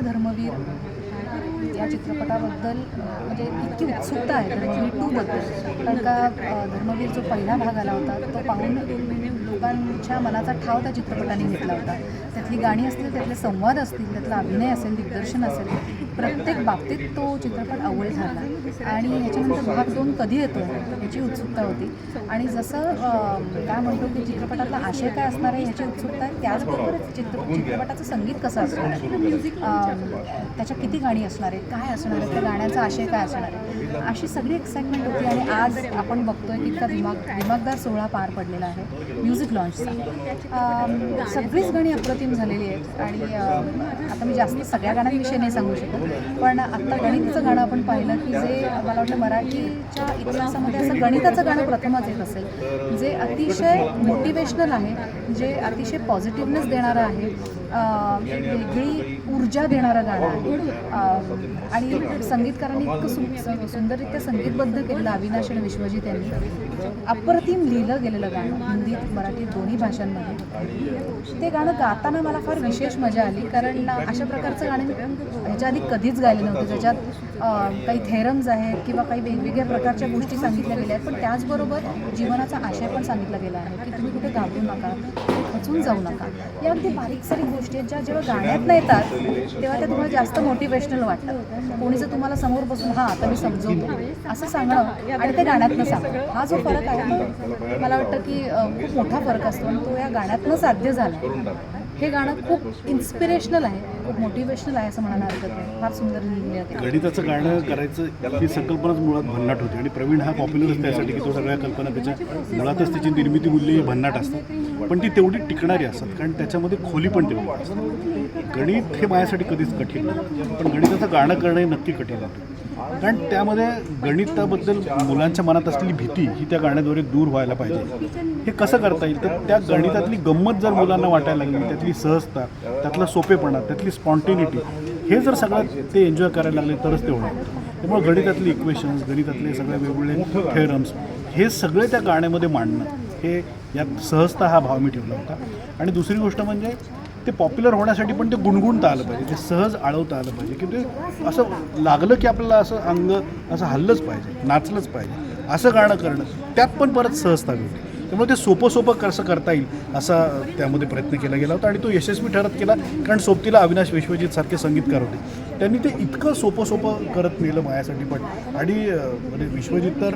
धर्मवीर या चित्रपटाबद्दल म्हणजे इतकी उत्सुकता आहे धर्मवीर टूबद्दल कारण का धर्मवीर जो पहिला भाग आला होता तो पाहून लोकांच्या मनाचा ठाव त्या चित्रपटाने घेतला होता. त्यातली गाणी असतील त्यातले संवाद असतील त्यातला अभिनय असेल दिग्दर्शन असेल प्रत्येक बाबतीत तो चित्रपट अव्वल झाला. आणि ह्याच्यानंतर भाग दोन कधी येतो याची उत्सुकता होती. आणि जसं काय म्हणतो की चित्रपटातला आशय काय असणार आहे ह्याची उत्सुकता आहे त्याचबरोबर चित्र चित्रपटाचं संगीत कसं असणार आहे? त्याच्या किती गाणी असणार आहेत? काय असणार आहे त्या गाण्याचा आशय काय असणार आहे? अशी सगळी एक्साइटमेंट होती आणि आज आपण बघतोय की इतका दिमाग दिमागदार सोहळा पार पडलेला आहे म्युझिक लॉन्चचा सगळीच गाणी अप्रतिम झालेली आहेत. आणि आता मी जास्त सगळ्या गाण्यांविषयी नाही सांगू शकत. पण आत्ता गणिताचं गाणं आपण पाहिलं की जे मला वाटतं मराठीच्या इतिहासामध्ये असं गणिताचं गाणं प्रथमच येत असेल. जे अतिशय मोटिवेशनल आहे जे अतिशय पॉझिटिव्हनेस देणारं आहे. वेगळी ऊर्जा देणारं गाणं आहे. आणि संगीतकारांनी इतकं सुंदररित्या संगीतबद्ध केलेलं अविनाश आणि विश्वजित यांनी अप्रतिम लिहिलं गेलेलं गाणं हिंदीत मराठी दोन्ही भाषांमध्ये. ते गाणं गाताना मला फार विशेष मजा आली कारण अशा प्रकारचं गाणं ह्याच्या आधी कधीच गायले नव्हते. ज्याच्यात काही थेरम्स आहेत किंवा काही वेगवेगळ्या प्रकारच्या गोष्टी सांगितल्या गेल्या आहेत. पण त्याचबरोबर जीवनाचा आशय पण सांगितला गेला आहे की तुम्ही कुठे घाबरू नका खचून जाऊ नका. या अगदी बारीक सारीक गोष्टी आहेत ज्या जेव्हा गाण्यातनं येतात तेव्हा त्या तुम्हाला जास्त मोटिवेशनल वाटतात. कोणी जर तुम्हाला समोर बसून हां आता मी समजवतो असं सांगणं आणि ते गाण्यातनं सांगणं हा जो फरक आहे मला वाटतं की खूप मोठा फरक असतो आणि तो या गाण्यातनं साध्य झाला आहे. हे गाणं खूप इन्स्पिरेशनल आहे खूप मोटिवेशनल आहे असं म्हणायला हरकत नाही. फार सुंदर लिहिलं आहे गणिताचं गाणं करायचं ही संकल्पनाच मुळात भन्नाट होती आणि प्रवीण हा पॉप्युलरच त्यासाठी की तो सगळ्या कल्पना त्याच्या मुळातच त्याची निर्मिती मूल्य ही भन्नाट असतात. पण ती तेवढी टिकणारी असतात कारण त्याच्यामध्ये खोली पण तेवढी असतात. गणित हे माझ्यासाठी कधीच कठीण नाही. पण गणिताचं गाणं करणं हे नक्की कठीण होतं. कारण त्यामध्ये गणिताबद्दल मुलांच्या मनात असलेली भीती ही त्या गाण्याद्वारे दूर व्हायला पाहिजे. हे कसं करता येईल? तर त्या गणितातली गंमत जर मुलांना वाटायला लागली त्यातली सहजता त्यातला सोपेपणा त्यातली स्पॉन्टेनिटी हे जर सगळं ते एन्जॉय करायला लागले तरच ते होणार. त्यामुळे गणितातली इक्वेशन्स गणितातले सगळे वेगवेगळे थेरम्स हे सगळे त्या गाण्यामध्ये मांडणं हे यात सहजता हा भाव मी ठेवला होता. आणि दुसरी गोष्ट म्हणजे ते पॉप्युलर होण्यासाठी पण ते गुणगुणता आलं पाहिजे ते सहज आळवता आलं पाहिजे की ते असं लागलं की आपल्याला असं अंग असं हल्लंच पाहिजे नाचलंच पाहिजे असं गाणं करणं त्यात पण परत सहजता मिळते. त्यामुळे ते सोपं सोपं कसं करता येईल असा त्यामध्ये प्रयत्न केला गेला होता आणि तो यशस्वी ठरत गेला कारण सोबतीला अविनाश विश्वजित सारखे संगीतकार होते. त्यांनी ते इतकं सोपं सोपं करत नेलं माझ्यासाठी पण. आणि म्हणजे विश्वजित तर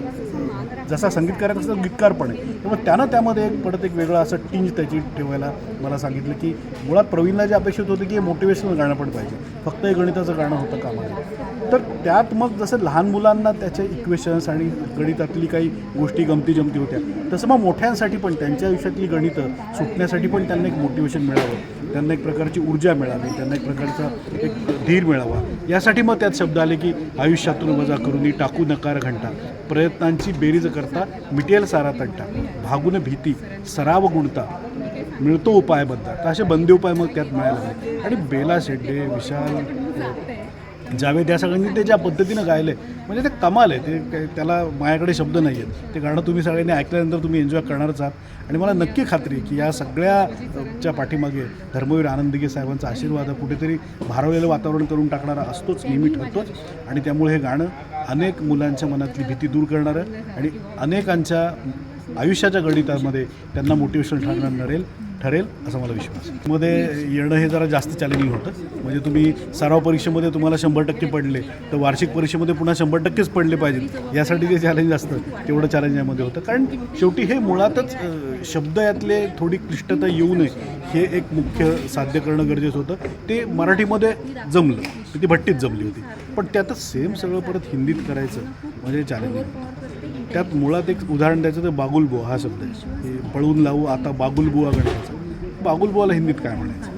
जसा संगीतकार तसं तसा गीतकार पण आहे. त्यामुळे त्यानं त्यामध्ये एक परत एक वेगळं असं टिंज त्याची ठेवायला मला सांगितलं की मुळात प्रवीणला जे अपेक्षित होतं की हे मोटिवेशनल गाणं पण पाहिजे. फक्त हे गणिताचं गाणं होतं कामा तर त्यात मग जसं लहान मुलांना त्याचे इक्वेशन्स आणि गणितातली काही गोष्टी गमती जमती होत्या तसं मग मोठ्यांसाठी पण त्यांच्या आयुष्यातली गणितं सुटण्यासाठी पण त्यांना एक मोटिवेशन मिळावं. त्यांना एक प्रकारची ऊर्जा मिळावी त्यांना एक प्रकारचा एक धीर मिळावा. यासाठी मग त्यात शब्द आले की आयुष्यातून वजा करून टाकू नकार घंटा. प्रयत्नांची बेरीज करता मिटेल सारा तंटा. भागून भीती सराव गुणता. मिळतो उपायबद्दल असे बंदी उपाय मग त्यात मिळायला लागले. आणि बेला शेड्डे विशाल जावेद या सगळ्यांनी ते ज्या पद्धतीनं गायलं आहे म्हणजे ते कमाल आहे ते काय- त्याला माझ्याकडे शब्द नाही आहेत ते गाणं तुम्ही सगळ्यांनी ऐकल्यानंतर तुम्ही एन्जॉय करणारच आहात. आणि मला नक्की खात्री आहे की या सगळ्या च्या पाठीमागे धर्मवीर आनंदगे साहेबांचा आशीर्वाद कुठेतरी भारवलेलं वातावरण करून टाकणारा असतोच नेहमी ठरतोच. आणि त्यामुळे हे गाणं अनेक मुलांच्या मनातली भीती दूर करणारं आणि अनेकांच्या आयुष्याच्या गणितामध्ये त्यांना मोटिवेशन ठरणार नरेल ठरेल असा मला विश्वासमध्ये येणं हे जरा जास्त चॅलेंजिंग होतं. म्हणजे तुम्ही सराव परीक्षेमध्ये तुम्हाला शंभर टक्के पडले तर वार्षिक परीक्षेमध्ये पुन्हा शंभर टक्केच पडले पाहिजेत. यासाठी जे चॅलेंज असतं तेवढं चॅलेंज यामध्ये होतं. कारण शेवटी हे मुळातच शब्द यातले थोडी क्लिष्टता येऊ नये हे एक मुख्य साध्य करणं गरजेचं होतं. ते मराठीमध्ये जमलं तर ती भट्टीत जमली होती. पण त्यातच सेम सगळं परत हिंदीत करायचं म्हणजे चॅलेंजिंग होतं. त्यात मुळात एक उदाहरण द्यायचं तर बागुलबुवा हा शब्द आहे. की पळवून लावू आता बागुलबुवा गणकाचा बागुलबुवाला हिंदीत काय म्हणायचं?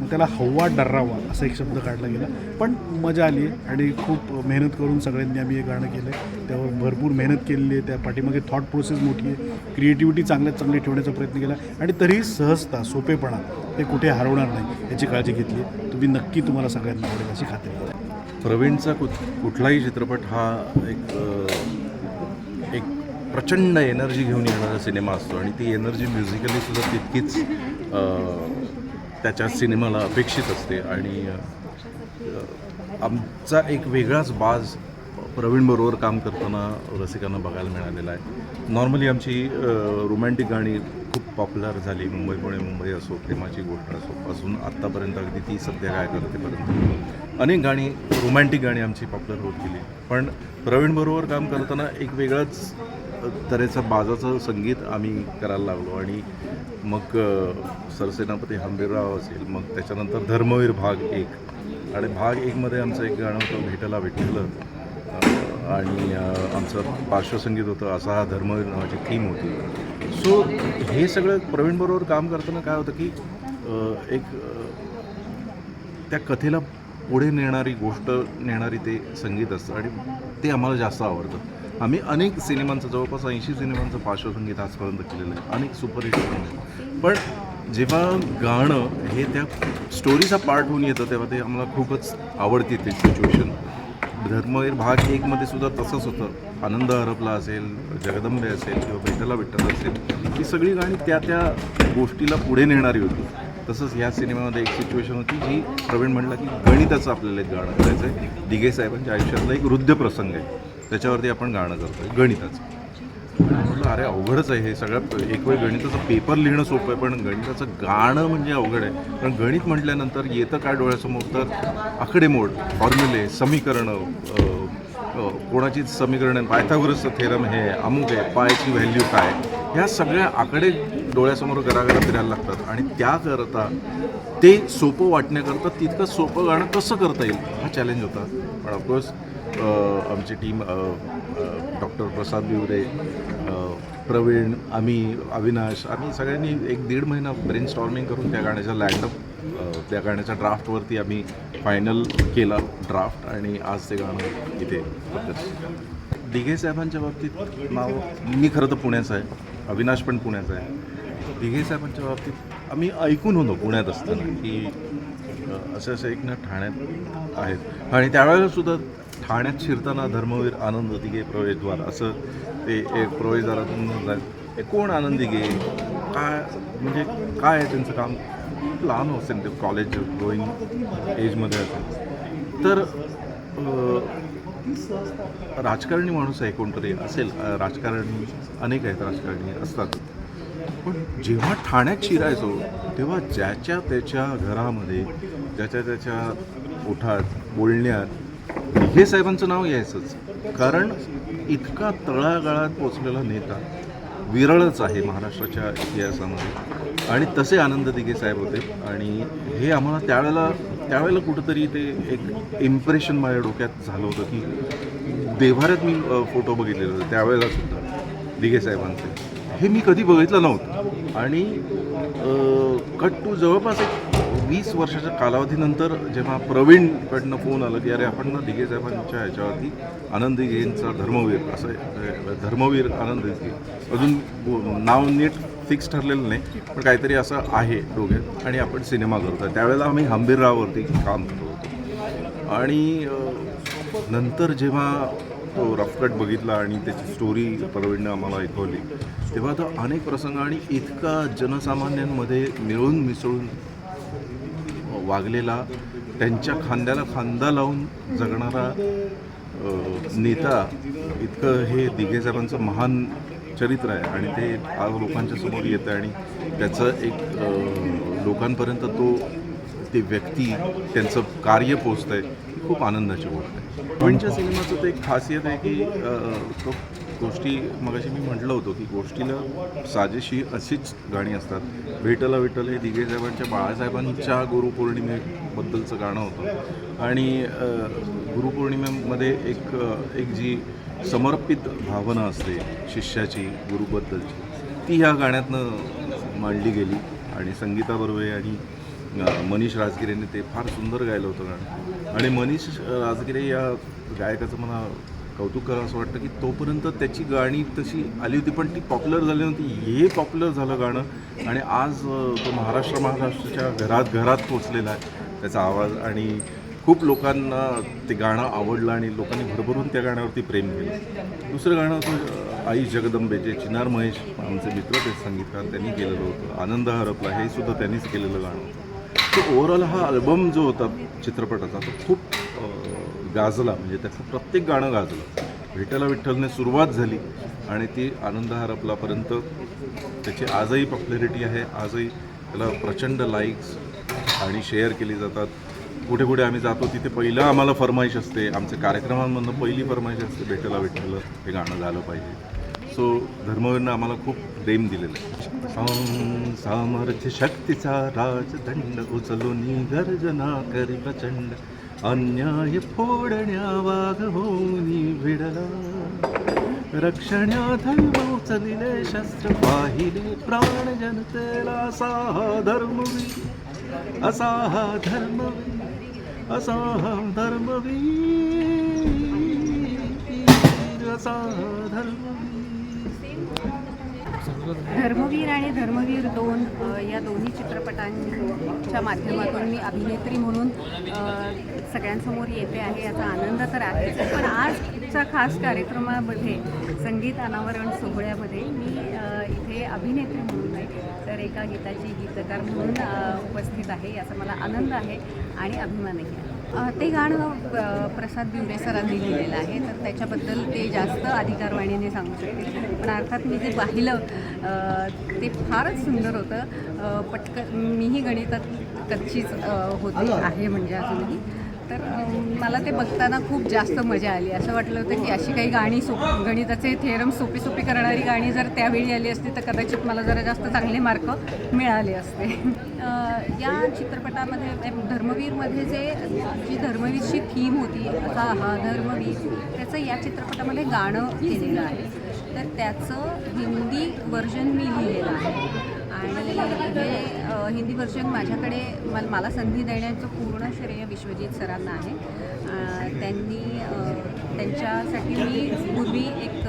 मग त्याला हव्वा डर्रावा असा एक शब्द काढला गेला. पण मजा आली आहे आणि खूप मेहनत करून सगळ्यांनी आम्ही हे गाणं केलं. आहे त्यावर भरपूर मेहनत केलेली आहे. त्या पाठीमागे थॉट प्रोसेस मोठी आहे. क्रिएटिव्हिटी चांगल्यात चांगली ठेवण्याचा प्रयत्न केला. आणि तरीही सहजता सोपेपणा हे कुठे हरवणार नाही याची काळजी घेतली आहे. तुम्ही नक्की तुम्हाला सगळ्यांना आवडेल अशी खात्री प्रवीणचा कुठ कुठलाही चित्रपट हा एक प्रचंड एनर्जी घेऊन येणारा सिनेमा असतो आणि ती एनर्जी म्युझिकली सुद्धा तितकीच त्याच्या सिनेमाला अपेक्षित असते. आणि आमचा एक वेगळाच बाज प्रवीण बरोबर काम करताना रसिकांना बघायला मिळालेला आहे. नॉर्मली आमची रोमॅन्टिक गाणी खूप पॉप्युलर झाली. मुंबई पुणे मुंबई असो प्रेमाची गोष्ट असो. अजून आत्तापर्यंत अगदी ती सध्या काय करतेपर्यंत अनेक गाणी रोमॅन्टिक गाणी आमची पॉप्युलर होत गेली. पण प्रवीण बरोबर काम करताना एक वेगळाच तऱ्हेचं बाजाचं संगीत आम्ही करायला लागलो आणि मग सरसेनापती हंबीरराव असेल मग त्याच्यानंतर धर्मवीर भाग एक. आणि भाग एकमध्ये आमचं एक गाणं होतं भेटला भेटलं आणि आमचं पार्श्वसंगीत होतं असा हा धर्मवीर नावाची थीम होती. सो हे सगळं प्रवीणबरोबर काम करताना काय होतं की एक त्या कथेला पुढे नेणारी गोष्ट नेणारी ते संगीत असतं आणि ते आम्हाला जास्त आवडतं. आम्ही अनेक सिनेमांचं जवळपास ऐंशी सिनेमांचं पार्श्वसंगीत आजपर्यंत केलेलं आहे. अनेक सुपरहिट फिल्म पण जेव्हा गाणं हे त्या स्टोरीचा पार्ट होऊन येतं तेव्हा ते आम्हाला खूपच आवडते ते सिच्युएशन धर्मवीर भाग एकमध्ये सुद्धा तसंच होतं. आनंद हरपला असेल जगदंबे असेल किंवा बैठला विठ्ठल असेल ही सगळी गाणी त्या त्या गोष्टीला पुढे नेणारी होती. तसंच ह्या सिनेमामध्ये एक सिच्युएशन होती जी प्रवीण म्हणला की गणिताचं आपल्याला एक गाणं करायचं आहे दिघे साहेबांच्या आयुष्यातला एक वृद्ध प्रसंग आहे. त्याच्यावरती आपण गाणं करतोय गणिताचं. म्हटलं अरे अवघडच आहे हे सगळ्यात एक वेळ गणिताचं पेपर लिहिणं सोपं आहे पण गणिताचं गाणं म्हणजे अवघड आहे. कारण गणित म्हटल्यानंतर येतं काय डोळ्यासमोर? तर आकडेमोड फॉर्म्युले समीकरणं कोणाचीच समीकरण समीकरणं पायथागोरसचं थेरम हे अमुक आहे पायची व्हॅल्यू काय ह्या सगळ्या आकडे डोळ्यासमोर घराघरा फिरायला लागतात. आणि त्याकरता ते सोपं वाटण्याकरता तितकं सोपं गाणं कसं करता येईल? हा चॅलेंज होता. पण ऑफकोर्स आमची टीम डॉक्टर प्रसाद बिवरे प्रवीण आम्ही अविनाश आम्ही सगळ्यांनी एक दीड महिना ब्रेन स्टॉर्मिंग करून त्या गाण्याचा लँडअप त्या गाण्याच्या ड्राफ्टवरती आम्ही फायनल केला ड्राफ्ट आणि आज ते गाणं इथे दिघे साहेबांच्या बाबतीत नाव मी खरं तर पुण्याचं आहे. अविनाश पण पुण्याचा आहे. दिघे साहेबांच्या बाबतीत आम्ही ऐकून होतो पुण्यात असताना की असे असे एक ना ठाण्यात आहेत. आणि त्यावेळेला सुद्धा ठाण्यात शिरताना धर्मवीर आनंद दिघे प्रवेशद्वार असं ते एक प्रवेशद्वारातून जाईल हे कोण आनंद दिघे? काय म्हणजे काय आहे त्यांचं काम? खूप लहान असेल ते कॉलेज गोईंग एजमध्ये असेल. तर राजकारणी माणूस आहे कोणतरी असेल. राजकारणी अनेक आहेत राजकारणी असतात. पण जेव्हा ठाण्यात शिरायचो तेव्हा ज्याच्या त्याच्या घरामध्ये ज्याच्या त्याच्या ओठात बोलण्यात हे साहेबांचं नाव यायचंच. कारण इतका तळागाळात पोचलेला नेता विरळच आहे महाराष्ट्राच्या इतिहासामध्ये. आणि तसे आनंद दिघे साहेब होते. आणि हे आम्हाला त्यावेळेला त्यावेळेला कुठंतरी ते एक इम्प्रेशन माझ्या डोक्यात झालं होतं की देव्हाऱ्यात मी फोटो बघितलेले होते. त्यावेळेला सुद्धा दिघे साहेबांचे. हे मी कधी बघितलं नव्हतं. आणि कट टू जवळपास एक वीस वर्षाच्या कालावधीनंतर जेव्हा प्रवीणकडनं फोन आला की अरे आपण ना दिघे साहेबांच्या ह्याच्यावरती आनंद दिघेंचा धर्मवीर असं धर्मवीर आनंद दिघे. अजून नाव नीट फिक्स ठरलेलं नाही पण काहीतरी असं आहे दोघे आणि आपण सिनेमा करतो त्यावेळेला आम्ही हंबीरराववरती काम करत होतो. आणि नंतर जेव्हा तो रफकट बघितला आणि त्याची स्टोरी प्रवीणनं आम्हाला ऐकवली. तेव्हा तो अनेक प्रसंग आणि इतका जनसामान्यांमध्ये मिळून मिसळून वागलेला त्यांच्या खांद्याला खांदा लावून जगणारा नेता इतकं हे दिघे साहेबांचं महान चरित्र आहे आणि ते आज लोकांच्या समोर येतं आणि त्याचं एक लोकांपर्यंत तो ते व्यक्ती त्यांचं कार्य पोचतं आहे खूप आनंदाची गोष्ट आहे. पंच सिनेमाचं ते एक खासियत आहे की तो गोष्टी मगाशी मी म्हटलं होतं की गोष्टीला साजेशी अशीच गाणी असतात. विठ्ठला विठ्ठल हे दिघे साहेबांच्या बाळासाहेबांच्या गुरुपौर्णिमेबद्दलचं गाणं होतं. आणि गुरुपौर्णिमेमध्ये एक एक जी समर्पित भावना असते शिष्याची गुरुबद्दलची ती ह्या गाण्यातनं मांडली गेली. आणि संगीताबरोबर आणि मनीष राजगिरेने ते फार सुंदर गायलं होतं गाणं. आणि मनीष राजगिरे या गायकाचं मला कौतुक करावं असं वाटतं की तोपर्यंत त्याची गाणी तशी आली होती पण ती पॉप्युलर झाली नव्हती. हे पॉप्युलर झालं गाणं. आणि आज तो महाराष्ट्र महाराष्ट्राच्या घरात घरात पोचलेला आहे त्याचा आवाज. आणि खूप लोकांना ते गाणं आवडलं आणि लोकांनी भरभरून त्या गाण्यावरती प्रेम केलं. दुसरं गाणं होतं आई जगदंबे जे चिनार महेश आमचे मित्र ते संगीतकार त्यांनी केलेलं होतं. आनंद हरपला हे सुद्धा त्यांनीच केलेलं गाणं होतं. तो ओव्हरऑल हा अल्बम जो होता चित्रपटाचा तो खूप गाजला. म्हणजे त्याचं प्रत्येक गाणं गाजलं. विठ्ठला विठ्ठलने सुरुवात झाली आणि ती आनंद हरपलापर्यंत त्याची आजही पॉप्युलॅरिटी आहे. आजही त्याला प्रचंड लाईक्स आणि शेअर केली जातात. कुठे कुठे आम्ही जातो तिथे पहिलं आम्हाला फरमाईश असते. आमच्या कार्यक्रमांमधनं पहिली फरमाईश असते भेटायला विठ्ठल हे गाणं झालं पाहिजे. सो धर्मवीरनं आम्हाला खूप प्रेम दिलेलं आहे. साम सामर्थ्य शक्तीचा राजदंड उचलून गर्जना करी प्रचंड. अन्याय फोडण्या वाघ होऊनी भिडला. रक्षण्या धर्म उचलिले शस्त्र पाहिले प्राण जनतेला असा हा धर्मवीर. असा हा धर्मवीर असा हा धर्मवीर. असा हा धर्मवीर. धर्मवीर आणि धर्मवीर दोन या दोन्ही चित्रपटांच्या माध्यमातून मी अभिनेत्री म्हणून सगळ्यांसमोर येते आहे याचा आनंद तर आहेच. पण आजच्या खास कार्यक्रमामध्ये संगीत अनावरण सोहळ्यामध्ये मी इथे अभिनेत्री म्हणून आहे. तर एका गीताची गीतकार म्हणून उपस्थित आहे याचा मला आनंद आहे आणि अभिमानही आहे. ते गाणं प्रसाद दिवरे सरांनी लिहिलेलं आहे. तर त्याच्याबद्दल ते जास्त अधिकारवाणीने सांगू शकते पण अर्थात मी जे पाहिलं ते फारच सुंदर होतं. पटकन मीही गणितात कच्चीच होते होती आहे म्हणजे अजूनही तर मला ते बघताना खूप जास्त मजा आली. असं वाटलं होतं की अशी काही गाणी सोप गणिताचे थेरम सोपी सोपी करणारी गाणी जर त्यावेळी आली असती तर कदाचित मला जरा जास्त चांगले मार्क मिळाले असते. या चित्रपटामध्ये धर्मवीरमध्ये जे जी धर्मवीरची थीम होती हा हा धर्मवीर त्याचं या चित्रपटामध्ये गाणं केलेलं आहे. तर त्याचं हिंदी व्हर्जन मी लिहिलेलं आहे. आणि हे हिंदी व्हर्जन माझ्याकडे मल मला संधी देण्याचं पूर्ण श्रेय विश्वजित सरांना आहे. त्यांनी त्यांच्यासाठी मी पूर्वी एक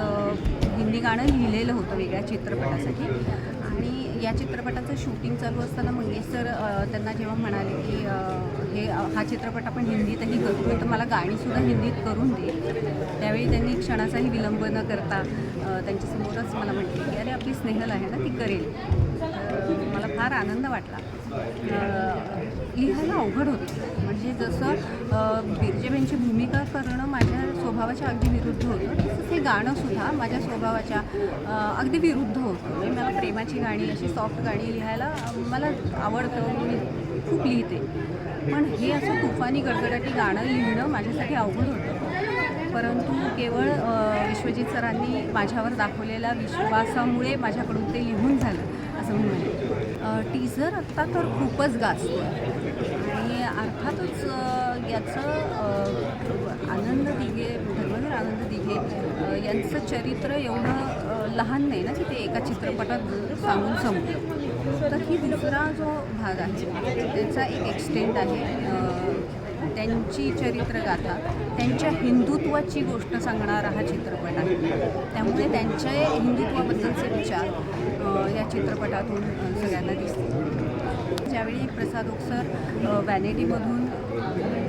हिंदी गाणं लिहिलेलं होतं वेगळ्या चित्रपटासाठी. या चित्रपटाचं शूटिंग चालू असताना मंगेश सर त्यांना जेव्हा म्हणाले की हे हा चित्रपट आपण हिंदीतही करतो तर मला गाणीसुद्धा हिंदीत करून दे. त्यावेळी त्यांनी क्षणाचाही विलंब न करता त्यांच्यासमोरच मला म्हटले की अरे आपली स्नेहल आहे ना ती करेल. मला फार आनंद वाटला. लिहायला अवघड होतं. म्हणजे जसं बिरजेबेंची भूमिका करणं माझ्या स्वभावाच्या अगदी विरुद्ध होतं तसंच हे गाणंसुद्धा माझ्या स्वभावाच्या अगदी विरुद्ध होतं. म्हणजे मला प्रेमाची गाणी अशी सॉफ्ट गाणी लिहायला मला आवडतं मी खूप लिहिते. पण हे असं तुफानी गडगडाटी गाणं लिहिणं माझ्यासाठी अवघड होतं. परंतु केवळ विश्वजित सरांनी माझ्यावर दाखवलेल्या विश्वासामुळे माझ्याकडून ते लिहून झालं असं मी टीझर आत्ता तर खूपच गाजतो आणि अर्थातच याचं आनंद दिघे धर्मधर आनंद दिघे यांचं चरित्र एवढं लहान नाही ना की ते एका चित्रपटात सांगून संपलं. तर ही दुसरा जो भाग आहे त्याचा एक एक्सटेंट आहे त्यांची त्यांची चरित्रगाथा. त्यांच्या हिंदुत्वाची गोष्ट सांगणारा हा चित्रपट आहे. त्यामुळे त्यांच्या हिंदुत्वाबद्दलचे विचार या चित्रपटातून सगळ्यांना दिसते ज्यावेळी प्रसाद ओकसर अ, वॅनिटीमधून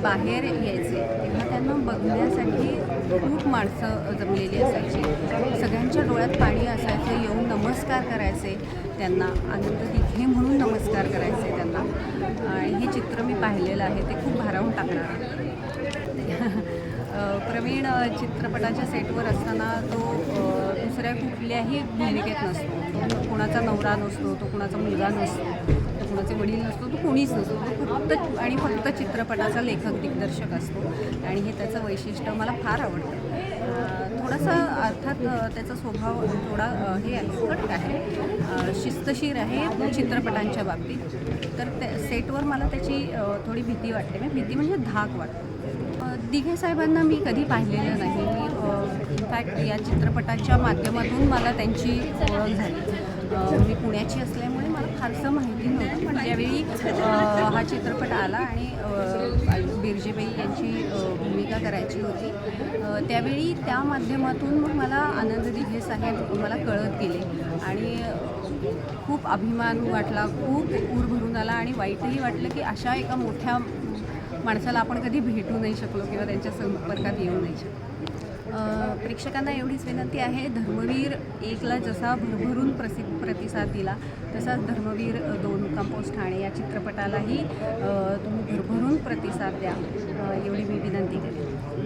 बाहेर यायचे तेव्हा त्यांना बघण्यासाठी खूप माणसं जमलेली असायची. सगळ्यांच्या डोळ्यात पाणी असायचं येऊन नमस्कार करायचे त्यांना. आनंद दिघे म्हणून नमस्कार करायचे त्यांना. आणि हे चित्र मी पाहिलेलं आहे ते खूप भारावून टाकणार प्रवीण चित्रपटाच्या सेटवर असताना तो दुसऱ्या कुठल्याही भूमिकेत नसतो. तो कुणाचा नवरा नसतो तो कुणाचा मुलगा नसतो. कुणाचे वडील नसतो तो कोणीच नसतो. तो फक्त आणि फक्त चित्रपटाचा लेखक दिग्दर्शक असतो. आणि हे त्याचं वैशिष्ट्य मला फार आवडतं. थोडासा अर्थात त्याचा स्वभाव थोडा हे आहे कट आहे. शिस्तशीर आहे चित्रपटांच्या बाबतीत. तर त्या सेटवर मला त्याची थोडी भीती वाटते. म्हणजे भीती म्हणजे धाक वाटतो. दिघे साहेबांना मी कधी पाहिलेलं नाही. मी इनफॅक्ट या चित्रपटाच्या माध्यमातून मला त्यांची ओळख झाली. मी पुण्याची असल्यामुळे मला फारसं माहिती नव्हतं पण ज्यावेळी हा चित्रपट आला आणि बिरजेबाई यांची भूमिका करायची होती त्यावेळी त्या माध्यमातून मग मला आनंद दिघे साहेब मला कळत गेले. आणि खूप अभिमान वाटला खूप ऊर भरून आला आणि वाईटही वाटलं की अशा एका मोठ्या माणसाला आपण कधी भेटू नाही शकलो किंवा त्यांच्या संपर्कात येऊ नाही शकलो. प्रेक्षकांना एवढीच विनंती आहे धर्मवीर एकला जसा भरभरून प्रसि प्रतिसाद दिला तसाच धर्मवीर दोन कंपोस्ट ठाणे या चित्रपटालाही तुम्ही भरभरून प्रतिसाद द्या एवढी मी विनंती करेन.